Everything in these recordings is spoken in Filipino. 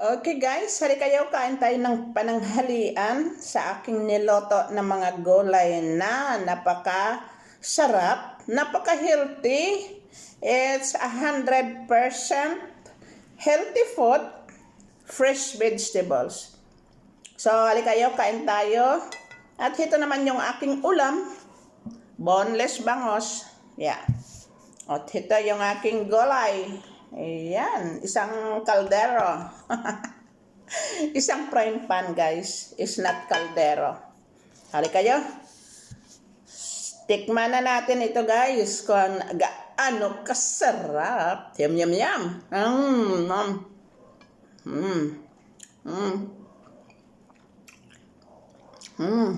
Okay guys, hali kayo kain tayo ng pananghalian sa aking niloto na mga gulay na napaka sarap, napaka healthy. It's a hundred percent healthy food, fresh vegetables. So, hali kayo, kain tayo. At ito naman yung aking ulam, boneless bangos. Yeah. At ito yung aking gulay. Ayan, isang kaldero. isang frying pan, guys. Is not kaldero. Hali kayo. Tikman na natin ito, guys. Kung gaano kasarap. Yum, yum, yum. Mm, mm. Mm. Mm. Mm.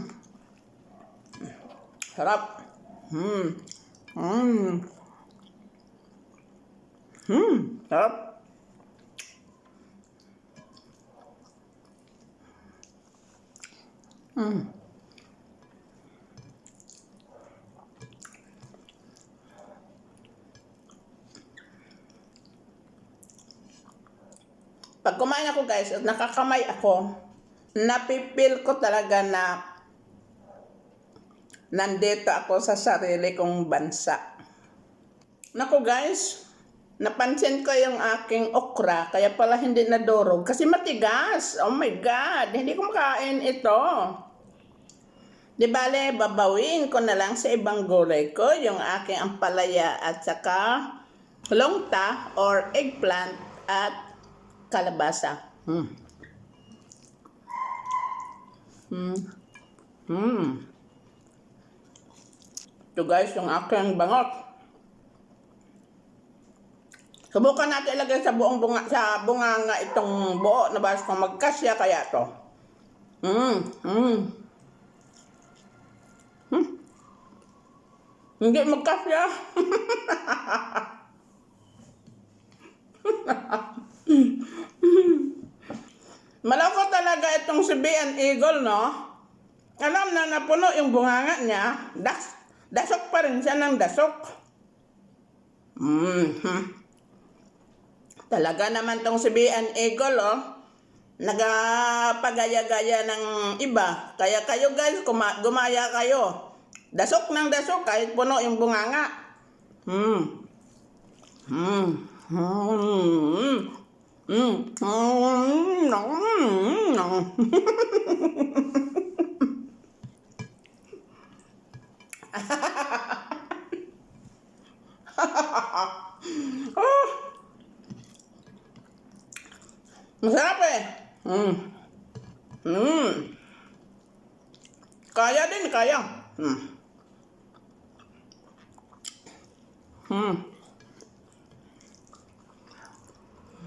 Sarap. Mm. Mm. Hmm, sarap. Hmm. Pag kumain ako guys, at nakakamay ako, napipil ko talaga na nandito ako sa sarili kong bansa. Naku guys, napansin ko yung aking okra, kaya pala hindi nadurog. Kasi matigas. Oh my God, hindi ko makain ito. Di bale, babawin ko na lang sa ibang gulay ko, yung aking ampalaya at saka longta or eggplant at kalabasa. Hmm. Hmm. Hmm. Ito guys, yung aking bangot. Subukan natin ilagay sa buong bunga, sa bunganga itong buo na bas kung magkasya kaya to. Mm, mm. Hmm. Hindi magkasya. Malako talaga itong si B&E Eagle, no? Alam na napuno yung bunganga niya, das, dasok pa rin siya ng dasok. Mm-hmm. Talaga naman tong si B&E Eagle, oh. Nagapagaya-gaya ng iba. Kaya kayo guys, gumaya kayo. Dasok ng dasok kahit puno yung bunganga. Hmm. Hmm. Hmm. Hmm. Hmm. Hmm. oh. Masarap eh. Mm. Mm. Kaya din, kaya. Mm. Mm.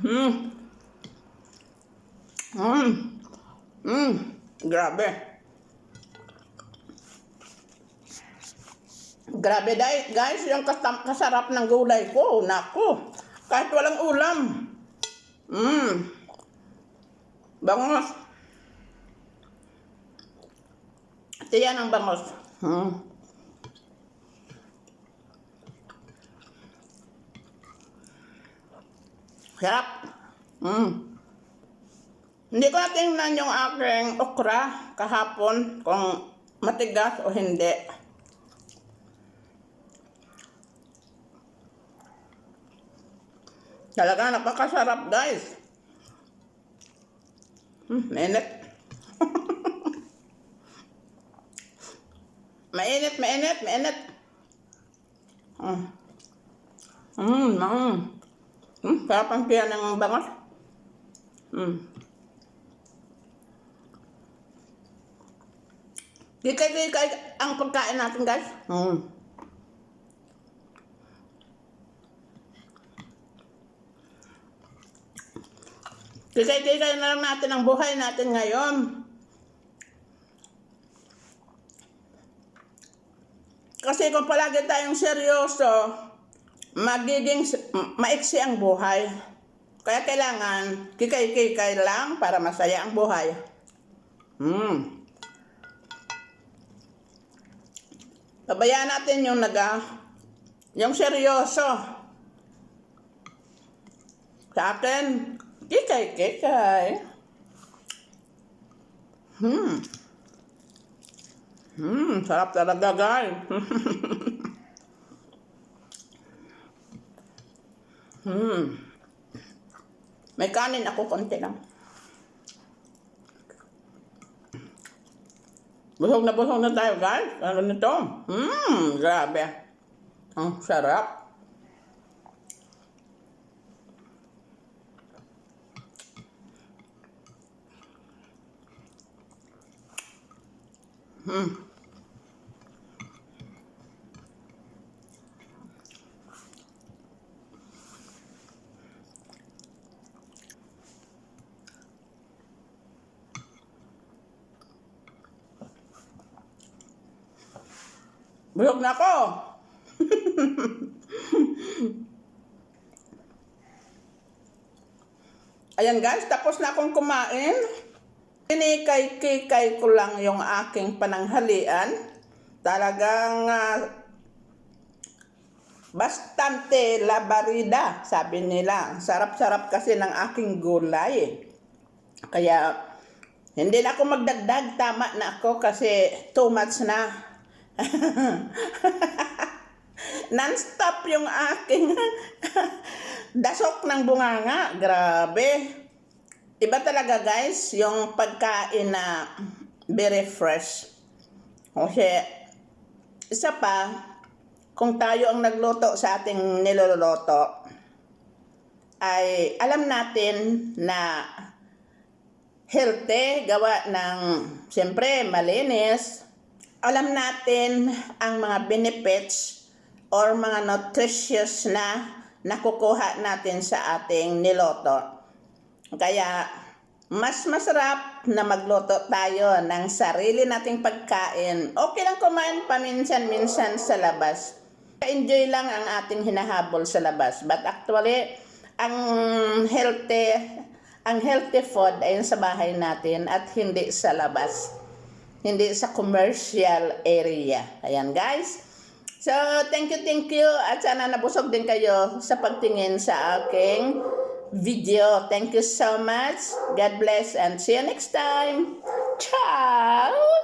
Mm. Mm. Mm. Grabe. Grabe dahil, guys, yung kasarap ng gulay ko. Naku. Kahit walang ulam. Mm. Bangos. Ito yan ang bangos. Hmm. Sarap. Hmm. Hindi ko natingnan yung aking okra kahapon kung matigas o hindi. Talaga napakasarap guys. Mainit. mainit, mainit, mainit. Mm. Mm, mm. Mm, sarap ang piyan ng bangas. Mm. Kikay-kikay ang pagkain natin, guys. Mm. Kikay-kikay na lang natin ang buhay natin ngayon. Kasi kung palagi tayong seryoso, magiging maiksi ang buhay. Kaya kailangan kikay-kikay lang para masaya ang buhay. Hmm. Pabayaan natin yung naga, yung seryoso. Sa akin, Kikay, kikay. Hmm. Hmm, sarap talaga, guys. hmm. May kanin ako konti lang. Busog na busog na tayo, guys. Ano nito? Hmm, grabe. Ang sarap. Hmm. Busog na ako. Ayan guys, tapos na akong kumain. Kinikay-kikay ko lang yung aking pananghalian. Talagang ah, bastante labarida, sabi nila. Sarap-sarap kasi ng aking gulay. Kaya hindi na ako magdagdag, tama na ako kasi too much na. Non-stop yung aking dasok ng bunganga. Grabe. Iba talaga guys, yung pagkain na very fresh. Kasi, isa pa, kung tayo ang nagluto sa ating niluluto, ay alam natin na healthy, gawa ng, siyempre, malinis. Alam natin ang mga benefits or mga nutritious na nakukuha natin sa ating niloto. Kaya, mas masarap na magluto tayo ng sarili nating pagkain. Okay lang kumain paminsan-minsan sa labas. Enjoy lang ang ating hinahabol sa labas. But actually, ang healthy ang healthy food ay sa bahay natin at hindi sa labas. Hindi sa commercial area. Ayan guys. So, thank you, thank you. At sana nabusog din kayo sa pagtingin sa aking video. Thank you so much. God bless and see you next time. Ciao!